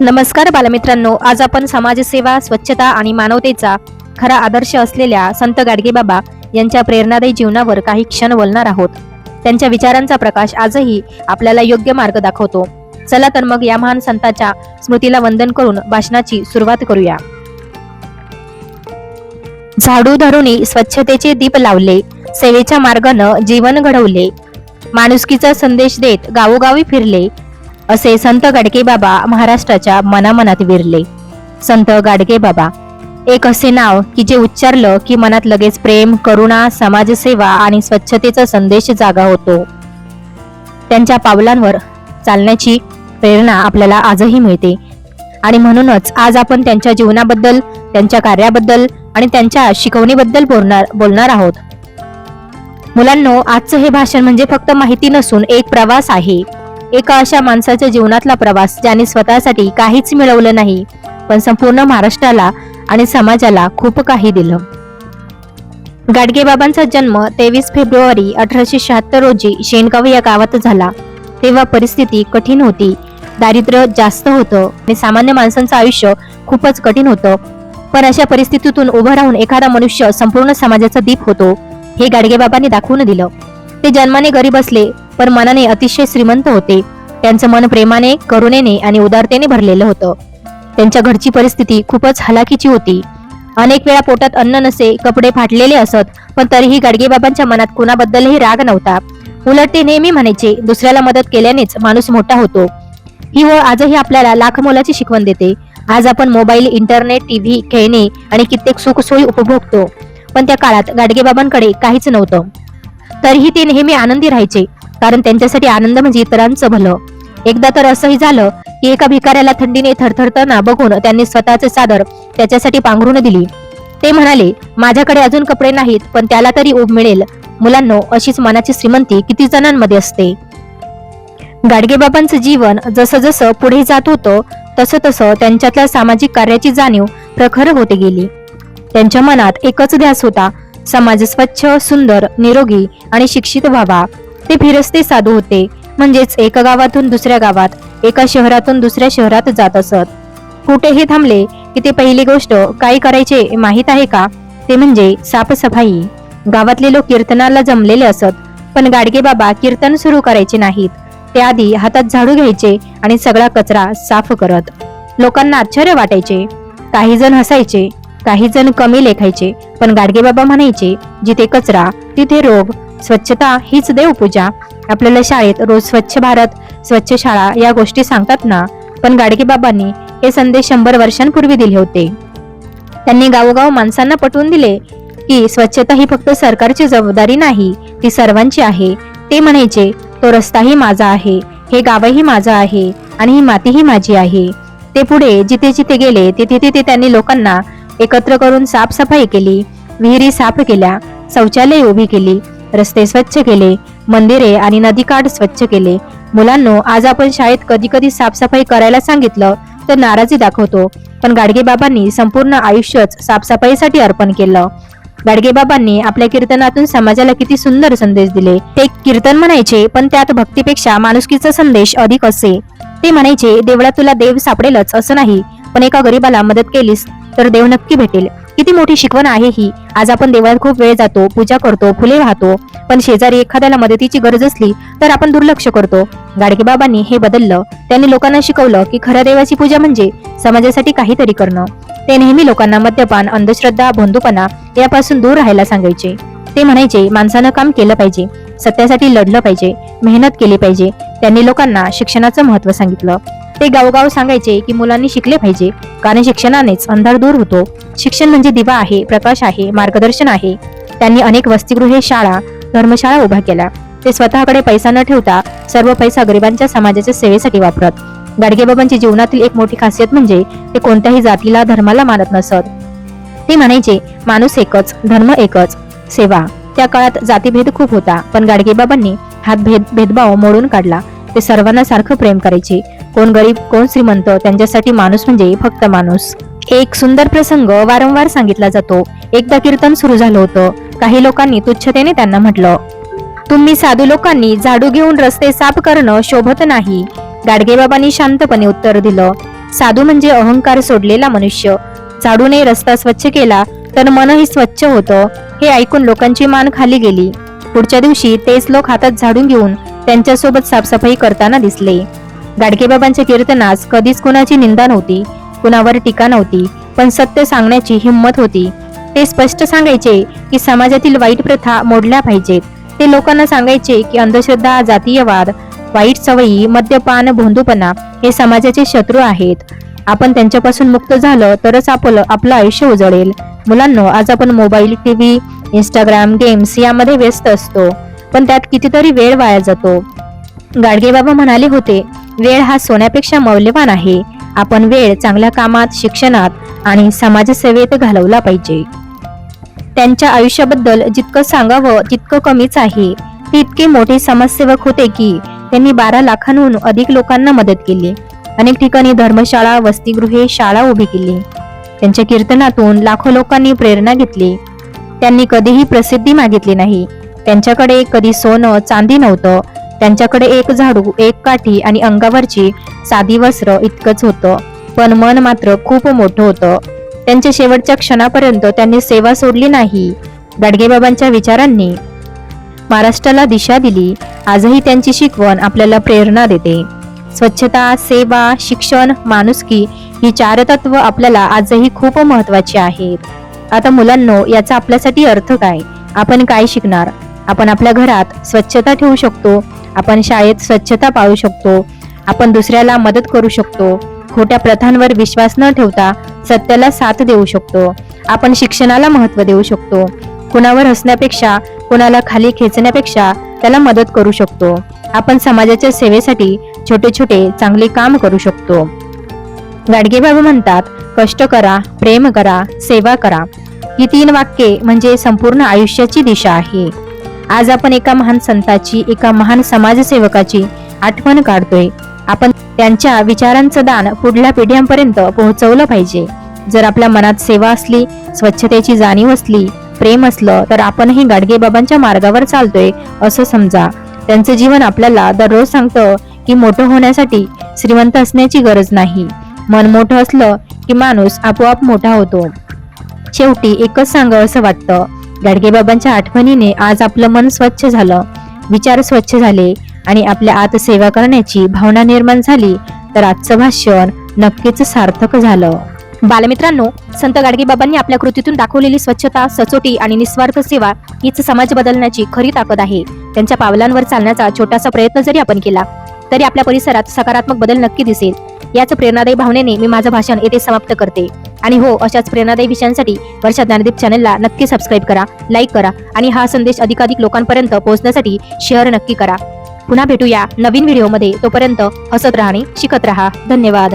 नमस्कार बालमित्रांनो आज आपण समाजसेवा स्वच्छता आणि मानवतेचा खरा आदर्श असलेल्या संत गाडगेबाबा यांच्या प्रेरणादायी जीवनावर काही क्षण बोलणार आहोत. त्यांच्या विचारांचा प्रकाश आजही आपल्याला योग्य मार्ग दाखवतो. चला तर मग या महान संतांच्या स्मृतीला वंदन करून भाषणाची सुरुवात करूया. झाडू धरुणी स्वच्छतेचे दीप लावले सेवेच्या मार्गानं जीवन घडवले. माणुसकीचा संदेश देत गावोगावी फिरले असे संत गाडगे बाबा महाराष्ट्राच्या मनामनात विरले. संत गाडगे बाबा एक असे नाव की जे उच्चारलं की मनात लगेच प्रेम करुणा समाजसेवा आणि स्वच्छतेचा संदेश जागा होतो. त्यांच्या पावलांवर चालण्याची प्रेरणा आपल्याला आजही मिळते. आणि म्हणूनच आज आपण त्यांच्या जीवनाबद्दल त्यांच्या कार्याबद्दल आणि त्यांच्या शिकवणीबद्दल बोलणार बोलणार आहोत. मुलांनो आजचं हे भाषण म्हणजे फक्त माहिती नसून एक प्रवास आहे. एका अशा माणसाच्या जीवनातला प्रवास ज्याने स्वतःसाठी काहीच मिळवलं नाही पण संपूर्ण महाराष्ट्राला आणि समाजाला खूप काही दिलं. गाडगेबाबांचा जन्म तेवीस फेब्रुवारी अठराशे शहात्तर रोजी शेणगाव या गावात झाला. तेव्हा परिस्थिती कठीण होती. दारिद्र्य जास्त होतं आणि सामान्य माणसांचं आयुष्य खूपच कठीण होतं. पण अशा परिस्थितीतून उभं राहून एखादा मनुष्य संपूर्ण समाजाचा दीप होतो हे गाडगेबाबांनी दाखवून दिलं. ते जन्माने गरीब असले पण मनाने अतिशय श्रीमंत होते. त्यांचं मन प्रेमाने करुणेने आणि उदारतेने भरलेलं होतं. त्यांच्या घरची परिस्थिती खूपच हलाखीची होती. अनेक वेळा पोटात अन्न नसे कपडे फाटलेले असत पण तरीही गाडगेबाबांच्या मनात कुणाबद्दलही राग नव्हता. उलट ते नेहमी म्हणायचे दुसऱ्याला मदत केल्यानेच माणूस मोठा होतो. ही ओळ आजही आपल्याला लाख मोलाची शिकवण देते. आज आपण मोबाईल इंटरनेट टीव्ही खेळणे आणि कित्येक सुखसोयी उपभोगतो. पण त्या काळात गाडगेबाबांकडे काहीच नव्हतं. तरीही ते नेहमी आनंदी राहायचे. कारण त्यांच्यासाठी आनंद म्हणजे इतरांचं भलं. एकदा तर असंही झालं की एका भिकाऱ्याला थंडीने थरथरताना बघून त्यांनी स्वतःचे सादर त्याच्यासाठी पांघरून दिली. ते म्हणाले माझ्याकडे अजून कपडे नाहीत पण त्याला तरी ऊब मिळेल. मुलांनो अशीच मनाची श्रीमंती किती जणांमध्ये असते. गाडगेबाबांचं जीवन जसं जसं पुढे जात होतं तसं तसं त्यांच्यातल्या सामाजिक कार्याची जाणीव प्रखर होते गेली. त्यांच्या मनात एकच ध्यास होता समाज स्वच्छ सुंदर निरोगी आणि शिक्षित व्हावा. ते फिरस्ते साधू होते. म्हणजेच एका गावातून दुसऱ्या गावात एका शहरातून दुसऱ्या शहरात जात असत. कुठेही थांबले की ते पहिली गोष्ट काय करायचे माहीत आहे का? ते म्हणजे साफसफाई. गावातले लोक कीर्तनाला जमलेले असत पण गाडगे बाबा कीर्तन सुरू करायचे नाहीत. ते आधी हातात झाडू घ्यायचे आणि सगळा कचरा साफ करत. लोकांना आश्चर्य वाटायचे. काही जण हसायचे काही जण कमी लेखायचे पण गाडगे बाबा म्हणायचे जिथे कचरा तिथे रोग स्वच्छता हीच देवपूजा आपल्याला शाळेत रोज स्वच्छ भारत स्वच्छ शाळा या गोष्टी सांगतात ना. पण गाडगे बाबांनी हे संदेश शंभर वर्षांपूर्वी दिले होते. त्यांनी गावोगाव माणसांना पटवून दिले की स्वच्छता ही फक्त सरकारची जबाबदारी नाही ती सर्वांची आहे. ते म्हणायचे तो रस्ताही माझा आहे हे गावही माझं आहे आणि ही मातीही माझी आहे. ते पुढे जिथे जिथे गेले तिथे तिथे त्यांनी लोकांना एकत्र करून साफसफाई केली विहिरी साफ केल्या शौचालय उभी केली रस्ते स्वच्छ केले मंदिरे आणि नदीकाठ स्वच्छ केले. मुलांनो आज आपण शाळेत कधी कधी साफसफाई करायला सांगितलं तर नाराजी दाखवतो पण गाडगेबाबांनी संपूर्ण आयुष्यच साफसफाईसाठी अर्पण केलं. गाडगेबाबांनी आपल्या कीर्तनातून समाजाला किती सुंदर संदेश दिले. ते कीर्तन म्हणायचे पण त्यात भक्तीपेक्षा माणुसकीचा संदेश अधिक असे. ते म्हणायचे देवळात तुला देव सापडेलच असं नाही. पण एका गरीबाला मदत केलीस तर देव नक्की भेटेल. किती मोठी शिकवण आहे ही. आज आपण देवळात खूप वेळ जातो पूजा करतो फुले वाहतो. पण शेजारी एखाद्याला मदतीची गरज असली तर आपण दुर्लक्ष करतो. गाडगेबाबांनी हे बदललं. त्यांनी लोकांना शिकवलं की खऱ्या देवाची पूजा म्हणजे समाजासाठी काहीतरी करणं. ते नेहमी लोकांना मद्यपान अंधश्रद्धा भोंदूपणा यापासून दूर राहायला सांगायचे. ते म्हणायचे माणसानं काम केलं पाहिजे. सत्यासाठी लढलं पाहिजे. मेहनत केली पाहिजे. त्यांनी लोकांना शिक्षणाचं महत्त्व सांगितलं. ते गावगाव सांगायचे की मुलांनी शिकले पाहिजे कारण शिक्षणानेच अंधार दूर होतो. शिक्षण म्हणजे दिवा आहे प्रकाश आहे मार्गदर्शन आहे. त्यांनी अनेक वसतिगृहे शाळा धर्मशाळा उभ्या केल्या. ते स्वतःकडे पैसा न ठेवता सर्व पैसा गरिबांच्या समाजाच्या सेवेसाठी वापरत. गाडगेबाबांची जीवनातील एक मोठी खासियत म्हणजे ते कोणत्याही जातीला धर्माला मानत नसत. ते म्हणायचे माणूस एकच धर्म एकच सेवा. त्या काळात जातीभेद खूप होता पण गाडगेबाबांनी हात भेद भेदभाव मोडून काढला. ते सर्वांना सारखं प्रेम करायचे. कोण गरीब कोण श्रीमंत त्यांच्यासाठी माणूस म्हणजे फक्त माणूस. एक सुंदर प्रसंग वारंवार सांगितला जातो. एकदा कीर्तन सुरू झालं होतं. काही लोकांनी तुच्छतेने त्यांना म्हटलं तुम्ही साधू लोकांनी झाडू घेऊन रस्ते साफ करणं शोभत नाही. गाडगेबाबांनी शांतपणे उत्तर दिलं साधू म्हणजे अहंकार सोडलेला मनुष्य. झाडूने रस्ता स्वच्छ केला तर मनही स्वच्छ होतं. हे ऐकून लोकांची मान खाली गेली. पुढच्या दिवशी तेच लोक हातात झाडून घेऊन त्यांच्यासोबत साफसफाई करताना दिसले. गाडगेबाबांच्या कीर्तनास कधीच कुणाची निंदा नव्हती कुणावर टीका नव्हती पण सत्य सांगण्याची हिंमत होती. ते स्पष्ट सांगायचे की समाजातील वाईट प्रथा मोडल्या पाहिजेत. ते लोकांना सांगायचे की अंधश्रद्धा जातीयवाद वाईट सवयी मद्यपान भोंदूपणा हे समाजाचे शत्रू आहेत. आपण त्यांच्यापासून मुक्त झालं तरच आपलं आपलं आयुष्य उजळेल. मुलांनो आज आपण मोबाईल टीव्ही इंस्टाग्राम गेम्स यामध्ये व्यस्त असतो पण त्यात कितीतरी वेळ वाया जातो. गाडगेबाबा म्हणाले होते वेळ हा सोन्यापेक्षा मौल्यवान आहे. आपण वेळ चांगल्या कामात शिक्षणात आणि समाजसेवेत घालवला पाहिजे. त्यांच्या आयुष्याबद्दल जितकं सांगावं तितकं कमीच आहे. ते इतके मोठे समाजसेवक होते की त्यांनी बारा लाखांहून अधिक लोकांना मदत केली. अनेक ठिकाणी धर्मशाळा वसतिगृहे शाळा उभी केली. त्यांच्या कीर्तनातून लाखो लोकांनी प्रेरणा घेतली. त्यांनी कधीही प्रसिद्धी मागितली नाही. त्यांच्याकडे कधी सोनं चांदी नव्हतं. त्यांच्याकडे एक झाडू एक काठी आणि अंगावरची साधी वस्त्र इतकंच होतं. पण मन मात्र खूप मोठं होतं. त्यांच्या शेवटच्या क्षणापर्यंत त्यांनी सेवा सोडली नाही. गाडगेबाबांच्या विचारांनी महाराष्ट्राला दिशा दिली. आजही त्यांची शिकवण आपल्याला प्रेरणा देते. स्वच्छता सेवा शिक्षण माणुसकी ही चार तत्व आपल्याला आजही खूप महत्वाची आहेत. आता मुलांनो याचा आपल्यासाठी अर्थ काय? आपण काय शिकणार? आपण आपल्या घरात स्वच्छता ठेवू शकतो आपण शाळेत स्वच्छता पाळू शकतो आपण दुसऱ्याला मदत करू शकतो खोट्या प्रथांवर विश्वास न ठेवता सत्याला साथ देऊ शकतो आपण शिक्षणाला महत्त्व देऊ शकतो कुणावर हसण्यापेक्षा कुणाला खाली खेचण्यापेक्षा त्याला मदत करू शकतो आपण समाजाच्या सेवेसाठी छोटे छोटे चांगले काम करू शकतो. गाडगेबाबा म्हणतात कष्ट करा प्रेम करा सेवा करा. ही तीन वाक्ये म्हणजे संपूर्ण आयुष्याची दिशा आहे. आज आपण एका महान संताची एका महान समाजसेवकाची आठवण काढतोय. आपण त्यांच्या विचारांचं दान पुढल्या पिढ्यांपर्यंत पोहोचवलं पाहिजे. जर आपल्या मनात सेवा असली स्वच्छतेची जाणीव असली प्रेम असलं तर आपणही गाडगेबाबांच्या मार्गावर चालतोय असं समजा. त्यांचं जीवन आपल्याला दररोज सांगतं की मोठं होण्यासाठी श्रीमंत असण्याची गरज नाही. मन मोठं असलं की माणूस आपोआप मोठा होतो. शेवटी एकच सांगावं असं वाटतं गाडगेबाबांच्या आठवणीने आज आपलं मन स्वच्छ झालं. विचार स्वच्छ झाले आणि आपल्या आत सेवा करण्याची भावना निर्माण झाली तर आजचं भाषण नक्कीच सार्थक झालं. बालमित्रांनो संत गाडगेबाबांनी आपल्या कृतीतून दाखवलेली स्वच्छता सचोटी आणि निस्वार्थ सेवा हीच समाज बदलण्याची खरी ताकद आहे. त्यांच्या पावलांवर चालण्याचा छोटासा प्रयत्न जरी आपण केला तरी आपल्या परिसरात सकारात्मक बदल नक्की दिसेल. याच प्रेरणादायी भावनेने मी माझं भाषण येथे समाप्त करते. आणि हो अशाच प्रेरणादायी विषयांसाठी वर्षा ज्ञानदीप चॅनलला नक्की सबस्क्राईब करा लाईक करा आणि हा संदेश अधिकाधिक लोकांपर्यंत पोहोचण्यासाठी शेअर नक्की करा. पुन्हा भेटूया नवीन व्हिडिओमध्ये तोपर्यंत हसत राहणे शिकत राहा. धन्यवाद.